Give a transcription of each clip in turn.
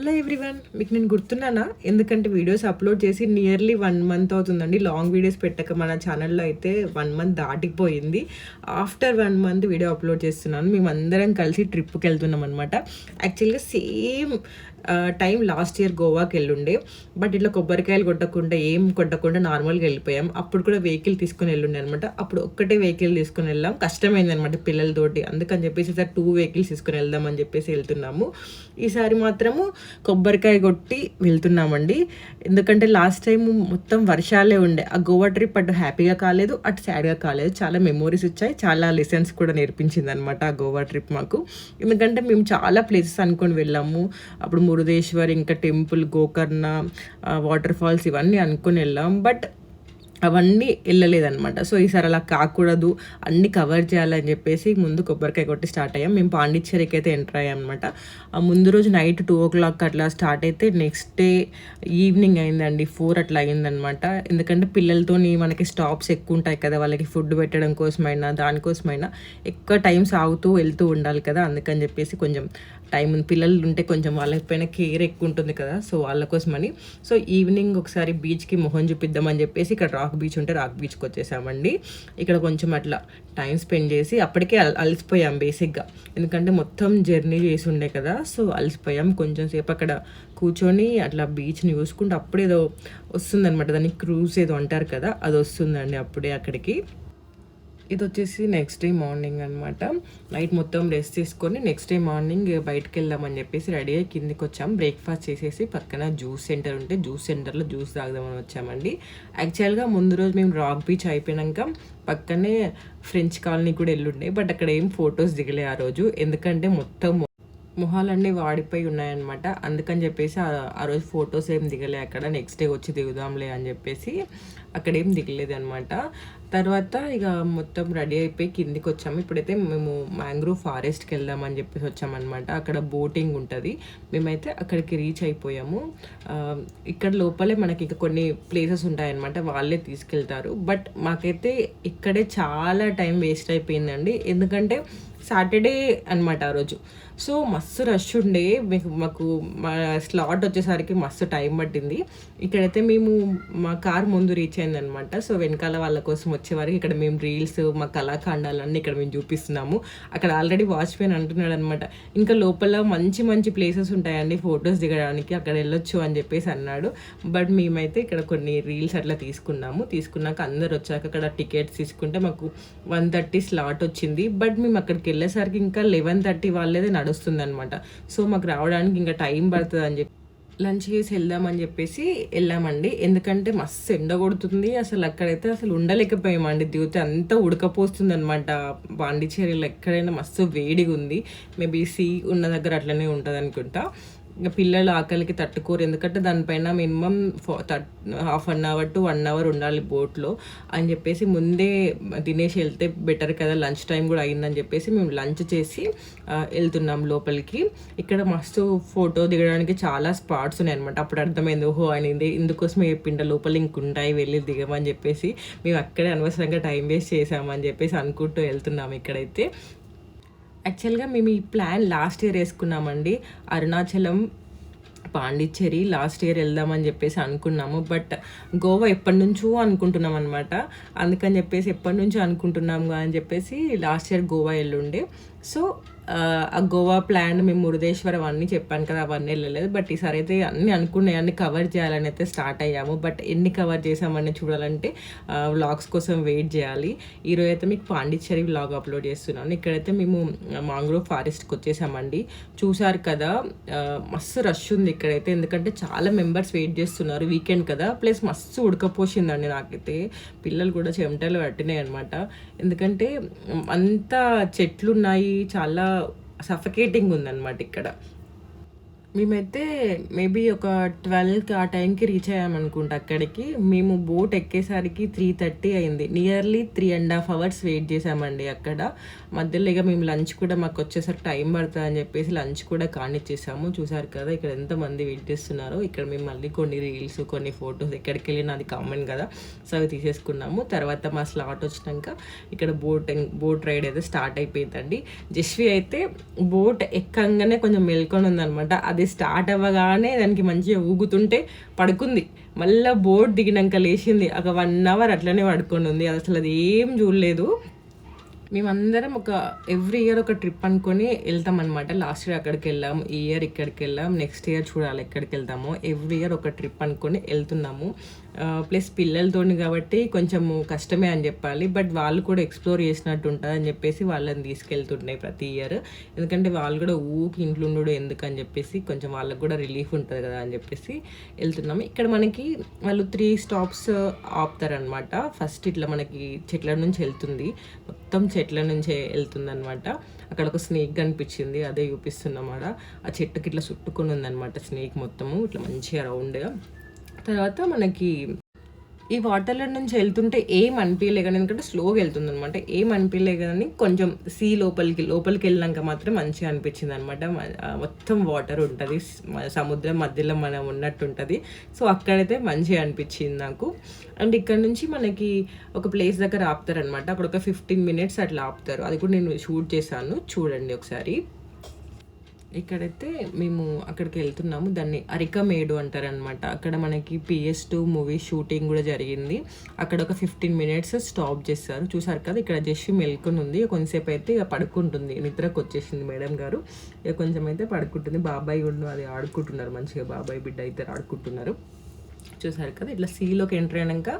Hello everyone మీకు నేను గుర్తున్నానా? ఎందుకంటే వీడియోస్ అప్లోడ్ చేసి నియర్లీ వన్ మంత్ అవుతుందండి. లాంగ్ వీడియోస్ పెట్టక మన ఛానల్లో అయితే వన్ మంత్ దాటిపోయింది. After one month video upload చేస్తున్నాను. మేమందరం కలిసి ట్రిప్కి వెళ్తున్నాం అనమాట యాక్చువల్గా సేమ్ టైం లాస్ట్ ఇయర్ గోవాకి వెళ్ళుండే. బట్ ఇట్లా కొబ్బరికాయలు కొట్టకుండా ఏం కొట్టకుండా నార్మల్గా వెళ్ళిపోయాం. అప్పుడు కూడా వెహికల్ తీసుకుని వెళ్ళుండే అనమాట అప్పుడు ఒక్కటే వెహికల్ తీసుకుని వెళ్ళాం. కష్టమైంది అనమాట పిల్లలతోటి. అందుకని చెప్పేసి సార్ టూ వెహికల్స్ తీసుకుని వెళ్దామని చెప్పేసి వెళ్తున్నాము. ఈసారి మాత్రము కొబ్బరికాయ కొట్టి వెళ్తున్నామండి. ఎందుకంటే లాస్ట్ టైం మొత్తం వర్షాలే ఉండే. ఆ గోవా ట్రిప్ అటు హ్యాపీగా కాలేదు అటు సాడ్గా కాలేదు. చాలా మెమోరీస్ వచ్చాయి. చాలా లెసన్స్ కూడా నేర్పించింది అనమాట ఆ గోవా ట్రిప్ మాకు. ఎందుకంటే మేము చాలా ప్లేసెస్ అనుకొని వెళ్ళాము. అప్పుడు మురుదేశ్వర్ ఇంకా టెంపుల్ గోకర్ణ వాటర్ ఫాల్స్ ఇవన్నీ అనుకొని వెళ్ళాం. బట్ అవన్నీ వెళ్ళలేదన్నమాట. సో ఈసారి అలా కాకూడదు అన్నీ కవర్ చేయాలని చెప్పేసి ముందు కొబ్బరికాయ కొట్టి స్టార్ట్ అయ్యాం. మేము పాండిచ్చేరికి అయితే ఎంటర్ అయ్యాం అనమాట ఆ ముందు రోజు నైట్ టూ ఓ క్లాక్ అట్లా స్టార్ట్ అయితే నెక్స్ట్ డే ఈవినింగ్ అయిందండి ఫోర్ అట్లా అయిందనమాట ఎందుకంటే పిల్లలతోని మనకి స్టాప్స్ ఎక్కువ ఉంటాయి కదా వాళ్ళకి ఫుడ్ పెట్టడం కోసమైనా దానికోసమైనా ఎక్కువ టైం సాగుతూ వెళ్తూ ఉండాలి కదా అందుకని చెప్పేసి కొంచెం టైం పిల్లలు ఉంటే కొంచెం వాళ్ళకి పైన కేర్ ఎక్కువ ఉంటుంది కదా సో వాళ్ళ కోసమని. సో ఈవినింగ్ ఒకసారి బీచ్కి మొహం చూపిద్దామని చెప్పేసి ఇక్కడ రాక్ బీచ్ ఉంటే రాక్ బీచ్కి వచ్చేసామండి. ఇక్కడ కొంచెం అట్లా టైం స్పెండ్ చేసి అప్పటికే అలసిపోయాం బేసిక్గా. ఎందుకంటే మొత్తం జర్నీ చేసి ఉండే కదా సో అలసిపోయాం కొంచెం సేపు అక్కడ కూర్చొని అట్లా బీచ్ని చూసుకుంటే అప్పుడేదో వస్తుందన్నమాట. దాన్ని క్రూజ్ ఏదో అంటారు కదా అది వస్తుందండి అప్పుడే అక్కడికి. ఇది వచ్చేసి నెక్స్ట్ డే మార్నింగ్ అనమాట నైట్ మొత్తం రెస్ట్ తీసుకొని నెక్స్ట్ డే మార్నింగ్ బయటకు వెళ్దామని చెప్పేసి రెడీ అయ్యి కిందికి వచ్చాం బ్రేక్ఫాస్ట్ చేసేసి పక్కన జ్యూస్ సెంటర్ ఉంటే జ్యూస్ సెంటర్లో జ్యూస్ తాగుదామని వచ్చామండి. యాక్చువల్గా ముందు రోజు మేము రాక్ బీచ్ అయిపోయినాక పక్కనే ఫ్రెంచ్ కాలనీ కూడా వెళ్ళుండే బట్ అక్కడ ఏం ఫొటోస్ దిగలే ఆ రోజు. ఎందుకంటే మొత్తం మొహాలన్నీ వాడిపోయి ఉన్నాయన్నమాట. అందుకని చెప్పేసి ఆ- రోజు ఫొటోస్ ఏం దిగలే. అక్కడ నెక్స్ట్ డే వచ్చి దిగుదాంలే అని చెప్పేసి అక్కడ ఏం దిగలేదు అనమాట తర్వాత ఇక మొత్తం రెడీ అయిపోయి కిందికి వచ్చాము. ఇప్పుడైతే మేము మ్యాంగ్రూవ్ ఫారెస్ట్కి వెళ్దామని చెప్పేసి వచ్చామన్నమాట. అక్కడ బోటింగ్ ఉంటుంది. మేమైతే అక్కడికి రీచ్ అయిపోయాము. ఇక్కడ లోపలే మనకి ఇంకా కొన్ని ప్లేసెస్ ఉంటాయన్నమాట. వాళ్ళే తీసుకెళ్తారు. బట్ మాకైతే ఇక్కడే చాలా టైం వేస్ట్ అయిపోయిందండి. ఎందుకంటే సాటర్డే అనమాట ఆ రోజు. సో మస్తు రష్ ఉండే. మీకు మాకు మా స్లాట్ వచ్చేసరికి మస్తు టైం పట్టింది. ఇక్కడైతే మేము మా కార్ ముందు రీచ్ అయిందనమాట సో వెనకాల వాళ్ళ కోసం వచ్చేవారికి ఇక్కడ మేము రీల్స్ మా కళాఖండాలన్నీ ఇక్కడ మేము చూపిస్తున్నాము. అక్కడ ఆల్రెడీ వాచ్మెన్ అంటున్నాడు అనమాట ఇంకా లోపల మంచి మంచి ప్లేసెస్ ఉంటాయండి. ఫొటోస్ దిగడానికి అక్కడ వెళ్ళొచ్చు అని చెప్పేసి అన్నాడు. బట్ మేమైతే ఇక్కడ కొన్ని రీల్స్ అట్లా తీసుకున్నాము. తీసుకున్నాక అందరు వచ్చాక అక్కడ టికెట్స్ తీసుకుంటే మాకు వన్ థర్టీ స్లాట్ వచ్చింది. బట్ మేము అక్కడికి వెళ్ళేసరికి ఇంకా లెవెన్ థర్టీ వాళ్ళేదే నడుస్తుంది అనమాట సో మాకు రావడానికి ఇంకా టైం పడుతుంది అని చెప్పి లంచ్ చేసి వెళ్దామని చెప్పేసి వెళ్ళామండి. ఎందుకంటే మస్తు ఎండ కొడుతుంది. అసలు అక్కడైతే అసలు ఉండలేకపోయామండి. దిగుతే అంతా ఉడకపోస్తుంది అనమాట పాండిచ్చేరిలో ఎక్కడైనా మస్తు వేడిగా ఉంది మేబీ సీ ఉన్న దగ్గర అట్లనే ఉంటుంది అనుకుంటా ఇంకా పిల్లలు ఆకలికి తట్టుకోరు. ఎందుకంటే దానిపైన minimum half an hour to one hour ఉండాలి బోట్లో అని చెప్పేసి ముందే తినేసి వెళ్తే బెటర్ కదా. లంచ్ టైం కూడా అయిందని చెప్పేసి మేము లంచ్ చేసి వెళ్తున్నాం లోపలికి. ఇక్కడ మస్తు ఫోటో దిగడానికి చాలా స్పాట్స్ ఉన్నాయన్నమాట. అప్పుడు అర్థమైంది ఓహో అనేది ఇందుకోసం చెప్పిండ. లోపల ఇంకుంటాయి వెళ్ళి దిగమని చెప్పేసి మేము అక్కడే అనవసరంగా టైం వేస్ట్ చేసామని చెప్పేసి అనుకుంటూ వెళ్తున్నాం ఇక్కడైతే. యాక్చువల్గా మేము ఈ ప్లాన్ లాస్ట్ ఇయర్ వేసుకున్నామండి. అరుణాచలం పాండిచ్చేరి లాస్ట్ ఇయర్ వెళ్దామని చెప్పేసి అనుకున్నాము. బట్ గోవా ఎప్పటి నుంచో అనుకుంటున్నాం అనమాట అందుకని చెప్పేసి ఎప్పటి నుంచో అనుకుంటున్నాము అని చెప్పేసి లాస్ట్ ఇయర్ గోవా వెళ్ళుండే. సో ఆ, గోవా ప్లాన్ మేము మురుదేశ్వరం అన్నీ చెప్పాను కదా అవన్నీ వెళ్ళలేదు. బట్ ఈసారి అయితే అన్నీ అనుకున్నాయి అన్ని కవర్ చేయాలని అయితే స్టార్ట్ అయ్యాము. బట్ ఎన్ని కవర్ చేసామని చూడాలంటే వ్లాగ్స్ కోసం వెయిట్ చేయాలి. ఈరోజు అయితే మీకు పాండిచ్చేరి వ్లాగ్ అప్లోడ్ చేస్తున్నాను. ఇక్కడైతే మేము మాంగ్రోవ్ ఫారెస్ట్కి వచ్చేసామండి. చూసారు కదా మస్తు రష్ ఉంది ఇక్కడైతే. ఎందుకంటే చాలా మెంబర్స్ వెయిట్ చేస్తున్నారు వీకెండ్ కదా. ప్లస్ మస్తు ఉడకపోసిందండి నాకైతే. పిల్లలు కూడా చెమటలు పట్టినాయి అనమాట ఎందుకంటే అంతా చెట్లు ఉన్నాయి చాలా సఫకేటింగ్ ఉందన్నమాట ఇక్కడ. మేమైతే మేబీ ఒక ట్వెల్వ్కి ఆ టైంకి రీచ్ అయ్యామనుకుంటా అక్కడికి. మేము బోట్ ఎక్కేసరికి త్రీ థర్టీ అయింది. Nearly three and half hours wait చేసామండి అక్కడ. మధ్యలో ఇక మేము లంచ్ కూడా మాకు వచ్చేసరికి టైం పడుతుంది అని చెప్పేసి లంచ్ కూడా కానిచ్చేసాము. చూసారు కదా ఇక్కడ ఎంతమంది వెయిట్ చేస్తున్నారో. ఇక్కడ మేము మళ్ళీ కొన్ని రీల్స్ కొన్ని ఫొటోస్ ఎక్కడికి వెళ్ళినా అది కామన్ కదా. సో అవి తీసేసుకున్నాము. తర్వాత మా స్లాట్ వచ్చినాక ఇక్కడ బోట్ బోట్ రైడ్ అయితే స్టార్ట్ అయిపోయిందండి. జస్వి అయితే బోట్ ఎక్కంగానే కొంచెం మెల్కొని ఉందనమాట అది అది స్టార్ట్ అవ్వగానే దానికి మంచిగా ఊగుతుంటే పడుకుంది. మళ్ళీ బోర్డు దిగినాక లేచింది. ఒక వన్ అవర్ అట్లనే పడుకొని ఉంది. అది అసలు అది ఏం చూడలేదు. మేమందరం ఒక ఎవ్రీ ఇయర్ ఒక ట్రిప్ అనుకొని వెళ్తాం అనమాట లాస్ట్ ఇయర్ అక్కడికి వెళ్ళాం ఈ ఇయర్ ఇక్కడికి వెళ్ళాం నెక్స్ట్ ఇయర్ చూడాలి ఎక్కడికి వెళ్తామో. ఎవ్రీ ఇయర్ ఒక ట్రిప్ అనుకొని వెళ్తున్నాము. ప్లస్ పిల్లలతోని కాబట్టి కొంచెం కష్టమే అని చెప్పాలి. బట్ వాళ్ళు కూడా ఎక్స్ప్లోర్ చేసినట్టు ఉంటుంది అని చెప్పేసి వాళ్ళని తీసుకెళ్తుండే ప్రతి ఇయర్ ఎందుకంటే వాళ్ళు కూడా ఊకి ఇంట్లో ఉండడు ఎందుకు అని చెప్పేసి కొంచెం వాళ్ళకి కూడా రిలీఫ్ ఉంటుంది కదా అని చెప్పేసి వెళ్తున్నాము. ఇక్కడ మనకి వాళ్ళు త్రీ స్టాప్స్ ఆపుతారనమాట ఫస్ట్ ఇట్లా మనకి చెట్ల నుంచి వెళ్తుంది. మొత్తం చెట్ల నుంచే వెళ్తుందనమాట అక్కడ ఒక స్నేక్ కనిపించింది అదే చూపిస్తున్నమాట ఆ చెట్టుకి ఇట్లా చుట్టుకుని ఉందనమాట స్నేక్ మొత్తము ఇట్లా మంచిగా రౌండ్గా. తర్వాత మనకి ఈ వాటర్లో నుంచి వెళ్తుంటే ఏం అనిపించలే కానీ ఎందుకంటే స్లోగా వెళ్తుంది అనమాట ఏం అనిపించలే కానీ కొంచెం సీ లోపలికి లోపలికి వెళ్ళినాక మాత్రం మంచిగా అనిపించింది అనమాట మొత్తం వాటర్ ఉంటుంది. సముద్రం మధ్యలో మనం ఉన్నట్టు ఉంటుంది సో అక్కడైతే మంచిగా అనిపించింది నాకు. అండ్ ఇక్కడ నుంచి మనకి ఒక ప్లేస్ దగ్గర ఆపుతారనమాట అక్కడ ఒక ఫిఫ్టీన్ మినిట్స్ అట్లా ఆపుతారు. అది కూడా నేను షూట్ చేశాను. చూడండి ఒకసారి. ఇక్కడైతే మేము అక్కడికి వెళ్తున్నాము. దాన్ని అరికమేడు అంటారనమాట అక్కడ మనకి పిఎస్ టూ మూవీ షూటింగ్ కూడా జరిగింది. అక్కడ ఒక ఫిఫ్టీన్ మినిట్స్ స్టాప్ చేస్తారు చూసారు కదా ఇక్కడ జస్ట్ మెల్కొని ఉంది. కొంతసేపు అయితే ఇక పడుకుంటుంది. నిద్రకు వచ్చేసింది మేడం గారు. ఇక కొంచెం అయితే పడుకుంటుంది. బాబాయ్ ఉండు అది ఆడుకుంటున్నారు. మంచిగా బాబాయ్ బిడ్డ అయితే ఆడుకుంటున్నారు. చూసారు కదా ఇట్లా సీలోకి ఎంటర్ అయినాక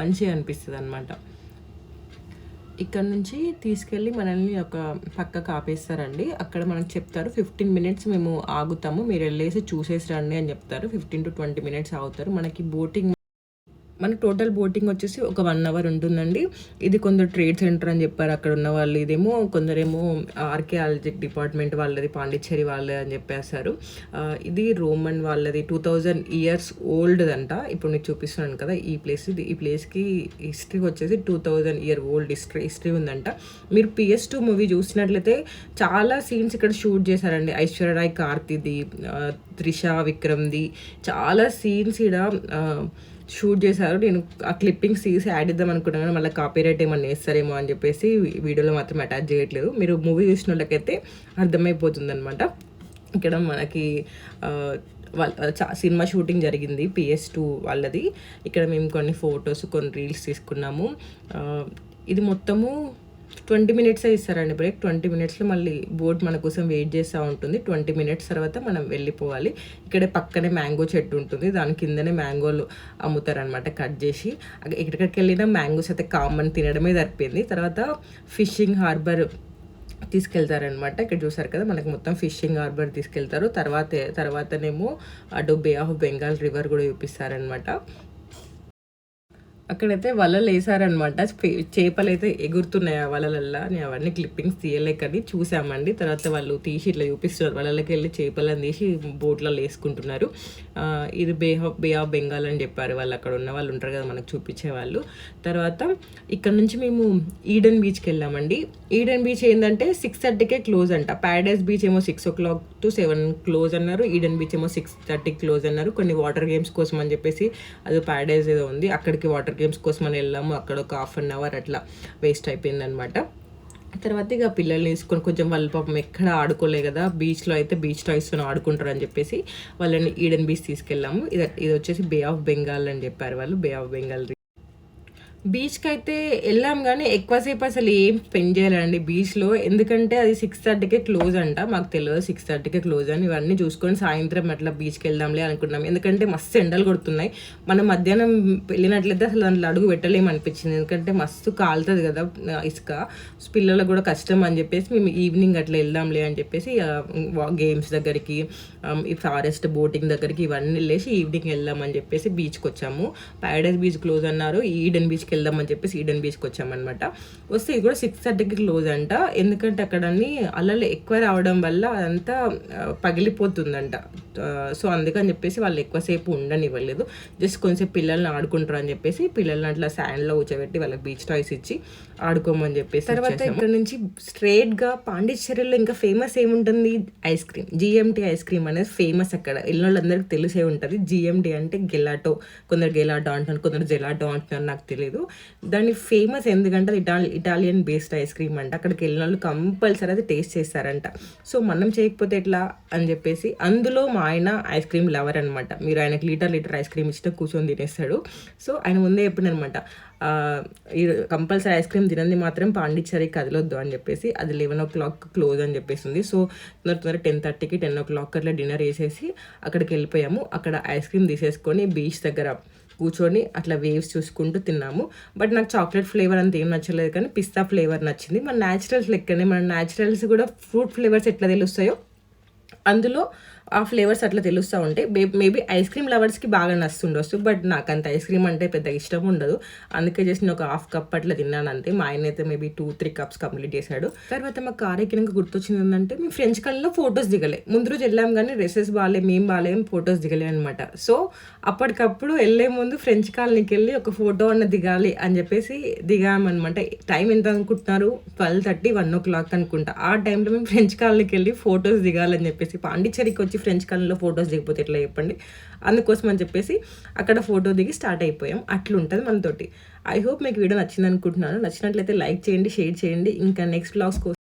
మంచిగా అనిపిస్తుంది అనమాట ఇక్కడ నుంచి తీసుకెళ్ళి మనల్ని ఒక పక్కకు ఆపేస్తారండి. అక్కడ మనకు చెప్తారు ఫిఫ్టీన్ మినిట్స్ మేము ఆగుతాము మీరు వెళ్ళేసి చూసేసి రండి అని చెప్తారు. ఫిఫ్టీన్ టు ట్వంటీ మినిట్స్ ఆగుతారు. మనకి బోటింగ్ మన టోటల్ బోటింగ్ వచ్చేసి ఒక వన్ అవర్ ఉంటుందండి. ఇది కొందరు ట్రేడ్ సెంటర్ అని చెప్పారు. అక్కడ ఉన్న వాళ్ళు ఇదేమో కొందరేమో ఆర్కియాలజిక్ డిపార్ట్మెంట్ వాళ్ళది పాండిచ్చేరి వాళ్ళది అని చెప్పేశారు. ఇది రోమన్ వాళ్ళది. టూ థౌజండ్ ఇయర్స్ ఓల్డ్ అంట ఇప్పుడు నేను చూపిస్తున్నాను కదా ఈ ప్లేస్ ఇది. ఈ ప్లేస్కి హిస్టరీ వచ్చేసి two thousand year old history history ఉందంట. మీరు పిఎస్ టూ మూవీ చూసినట్లయితే చాలా సీన్స్ ఇక్కడ షూట్ చేశారండి. ఐశ్వర్య రాయ్ కార్తిది త్రిష విక్రమ్ది చాలా సీన్స్ ఇక్కడ షూట్ చేశారు. నేను ఆ క్లిప్పింగ్స్ తీసి యాడ్ ఇద్దాం అనుకున్నాను మళ్ళీ కాపీరైట్ ఏమన్నా వేస్తారేమో అని చెప్పేసి వీడియోలో మాత్రం అటాచ్ చేయట్లేదు. మీరు మూవీ చూసిన వాళ్ళకైతే అర్థమైపోతుంది అనమాట ఇక్కడ మనకి వాళ్ళ సినిమా షూటింగ్ జరిగింది పిఎస్ టూ వాళ్ళది. ఇక్కడ మేము కొన్ని ఫొటోస్ కొన్ని రీల్స్ తీసుకున్నాము. ఇది మొత్తము ట్వంటీ మినిట్సే ఇస్తారండి బ్రేక్. ట్వంటీ మినిట్స్లో మళ్ళీ బోట్ మన కోసం వెయిట్ చేస్తూ ఉంటుంది. ట్వంటీ మినిట్స్ తర్వాత మనం వెళ్ళిపోవాలి. ఇక్కడే పక్కనే మ్యాంగో చెట్టు ఉంటుంది. దాని కిందనే మ్యాంగోలు అమ్ముతారనమాట కట్ చేసి. ఎక్కడికి వెళ్ళినా మ్యాంగోస్ అయితే కామన్ తినడమే సరిపోయింది. తర్వాత ఫిషింగ్ హార్బర్ తీసుకెళ్తారనమాట ఇక్కడ చూసారు కదా మనకు మొత్తం ఫిషింగ్ హార్బర్ తీసుకెళ్తారు. తర్వాత తర్వాతనేమో అటు బే ఆఫ్ బెంగాల్ రివర్ కూడా చూపిస్తారనమాట అక్కడైతే వలలు వేసారనమాట చేపలు అయితే ఎగురుతున్నాయి ఆ వలలల్లా. నేను అవన్నీ క్లిప్పింగ్స్ తీయలేకని చూసామండి. తర్వాత వాళ్ళు తీసి ఇట్లా చూపిస్తున్నారు. వలలకి వెళ్ళి చేపలను తీసి బోట్లలో వేసుకుంటున్నారు. ఇది bay of bay of Bengal అని చెప్పారు. వాళ్ళు అక్కడ ఉన్న వాళ్ళు ఉంటారు కదా మనకు చూపించే వాళ్ళు. తర్వాత ఇక్కడ నుంచి మేము ఈడెన్ బీచ్కి వెళ్ళామండి. ఈడెన్ బీచ్ ఏంటంటే సిక్స్ థర్టీకే క్లోజ్ అంట. ప్యారడైస్ బీచ్ ఏమో six o'clock to seven close అన్నారు. ఈడెన్ బీచ్ ఏమో సిక్స్ థర్టీకి క్లోజ్ అన్నారు. కొన్ని వాటర్ గేమ్స్ కోసం అని చెప్పేసి అది ప్యారడైస్ ఏదో ఉంది. అక్కడికి వాటర్ గేమ్స్ కోసం అని వెళ్ళాము. అక్కడ ఒక హాఫ్ అన్ అవర్ అట్లా వేస్ట్ అయిపోయిందనమాట తర్వాత ఇక పిల్లల్ని తీసుకొని కొంచెం వాళ్ళ పాపం ఎక్కడ ఆడుకోలే కదా బీచ్లో అయితే బీచ్ టాయ్స్తో ఆడుకుంటారు అని చెప్పేసి వాళ్ళని ఈడెన్ బీచ్ తీసుకెళ్ళాము. ఇది ఇది వచ్చేసి బే ఆఫ్ బెంగాల్ అని చెప్పారు వాళ్ళు. బే ఆఫ్ బెంగాల్ బీచ్కి అయితే వెళ్ళాం కానీ ఎక్కువసేపు అసలు ఏం స్పెండ్ చేయాలండి బీచ్లో ఎందుకంటే అది సిక్స్ థర్టీకే క్లోజ్ అంట. మాకు తెలియదు సిక్స్ థర్టీకే క్లోజ్ అని. ఇవన్నీ చూసుకొని సాయంత్రం అట్లా బీచ్కి వెళ్దాంలే అనుకున్నాం. ఎందుకంటే మస్తు ఎండలు కొడుతున్నాయి. మనం మధ్యాహ్నం వెళ్ళినట్లయితే అసలు దాంట్లో అడుగు పెట్టలేము అనిపించింది. ఎందుకంటే మస్తు కాలుతుంది కదా ఇసుక. పిల్లలకు కూడా కష్టం అని చెప్పేసి మేము ఈవినింగ్ అట్లా వెళ్దాంలే అని చెప్పేసి గేమ్స్ దగ్గరికి ఈ ఫారెస్ట్ బోటింగ్ దగ్గరికి ఇవన్నీ వెళ్ళేసి ఈవినింగ్ వెళ్దామని చెప్పేసి బీచ్కి వచ్చాము. ప్యారడైస్ బీచ్ క్లోజ్ అన్నారు. ఈడెన్ బీచ్కి వెళ్దామని చెప్పేసి ఈడెన్ బీచ్కి వచ్చామన్నమాట. వస్తే ఇది కూడా సిక్స్ థర్టీకి క్లోజ్ అంట. ఎందుకంటే అక్కడ అన్ని అలలు ఎక్కువ రావడం వల్ల అదంతా పగిలిపోతుందంట. సో అందుకని చెప్పేసి వాళ్ళు ఎక్కువసేపు ఉండనివ్వలేదు. జస్ట్ కొంచెం పిల్లల్ని ఆడుకుంటారు అని చెప్పేసి పిల్లల్ని అట్లా శాండ్లో కూర్చోబెట్టి వాళ్ళకి బీచ్ టాయ్స్ ఇచ్చి ఆడుకోమని చెప్పేసి తర్వాత ఇక్కడ నుంచి స్ట్రేట్గా పాండిచ్చేరిలో ఇంకా ఫేమస్ ఏముంటుంది? Ice cream GMT ice cream అనేది ఫేమస్ అక్కడ. వెళ్ళిన వాళ్ళందరికీ తెలిసే ఉంటుంది. జిఎంటీ అంటే గెలాటో కొందరు గెలాటో అంటున్నారు కొందరు జెలాటో అంటున్నారు నాకు తెలియదు దాని ఫేమస్ ఎందుకంటే Italy Italian based ice cream అంట. అక్కడికి వెళ్ళిన వాళ్ళు కంపల్సరీ అది టేస్ట్ చేస్తారంట. సో మనం చేయకపోతే ఎట్లా అని చెప్పేసి అందులో మా ఆయన ఐస్ క్రీమ్ లవర్ అనమాట మీరు ఆయనకి లీటర్ లీటర్ ఐస్ క్రీమ్ ఇచ్చిన కూర్చొని తినేస్తాడు. సో ఆయన ముందే చెప్పిండనమాట ఈ కంపల్సరీ ఐస్ క్రీమ్ తినంది మాత్రం పాండిచ్చేరికి కదలొద్దు అని చెప్పేసి అది లెవెన్ ఓ క్లాక్ క్లోజ్ అని చెప్పేసింది. సో తొందర తొందర టెన్ థర్టీకి టెన్ ఓ క్లాక్ అట్లా డిన్నర్ వేసేసి అక్కడికి వెళ్ళిపోయాము. అక్కడ ఐస్ క్రీమ్ తీసేసుకొని బీచ్ దగ్గర కూర్చొని అట్లా వేవ్స్ చూసుకుంటూ తిన్నాము. బట్ నాకు చాక్లెట్ ఫ్లేవర్ అంత ఏం నచ్చలేదు కానీ పిస్తా ఫ్లేవర్ నచ్చింది. మన న్యాచురల్స్ లెక్కనే మన న్యాచురల్స్ కూడా ఫ్రూట్ ఫ్లేవర్స్ ఎట్లా తెలుస్తాయో అందులో ఆ ఫ్లేవర్స్ అట్లా తెలుస్తూ ఉంటాయి మేబీ ఐస్ క్రీమ్ లవర్స్కి బాగా నచ్చుండొచ్చు బట్ నాకు అంత ఐస్ క్రీమ్ అంటే పెద్ద ఇష్టం ఉండదు. అందుకే చేసి నేను ఒక హాఫ్ కప్ అట్లా తిన్నాను అంతే. మా ఆయన అయితే maybe two three cups complete చేశాడు. తర్వాత మా కార్ ఎక్కినాక గుర్తొచ్చింది ఏంటంటే మేము ఫ్రెంచ్ కళ్ళలో ఫొటోస్ దిగలే. ముందు రోజు వెళ్ళాం కానీ డ్రెస్సెస్ బాగాలే మేము బాగాలేం ఫొటోస్ దిగలే అనమాట సో అప్పటికప్పుడు వెళ్ళే ముందు ఫ్రెంచ్ కాలనీకి వెళ్ళి ఒక ఫోటో అన్న దిగాలి అని చెప్పేసి దిగామన్నమాట. టైం ఎంత అనుకుంటున్నారు? Twelve thirty one o'clock అనుకుంటా. ఆ టైంలో మేము ఫ్రెంచ్ కాలనీకి వెళ్ళి ఫొటోస్ దిగాలని చెప్పేసి పాండిచ్చేరికి వచ్చి ఫ్రెంచ్ కాలనీలో ఫొటోస్ దిగిపోతే ఎట్లా చెప్పండి? అందుకోసం అని చెప్పేసి అక్కడ ఫోటో దిగి స్టార్ట్ అయిపోయాం. అట్లుంటుంది మనతోటి. ఐ హోప్ మీకు వీడియో నచ్చింది అనుకుంటున్నాను నచ్చినట్లయితే లైక్ చేయండి షేర్ చేయండి. ఇంకా నెక్స్ట్ బ్లాగ్స్ కోసం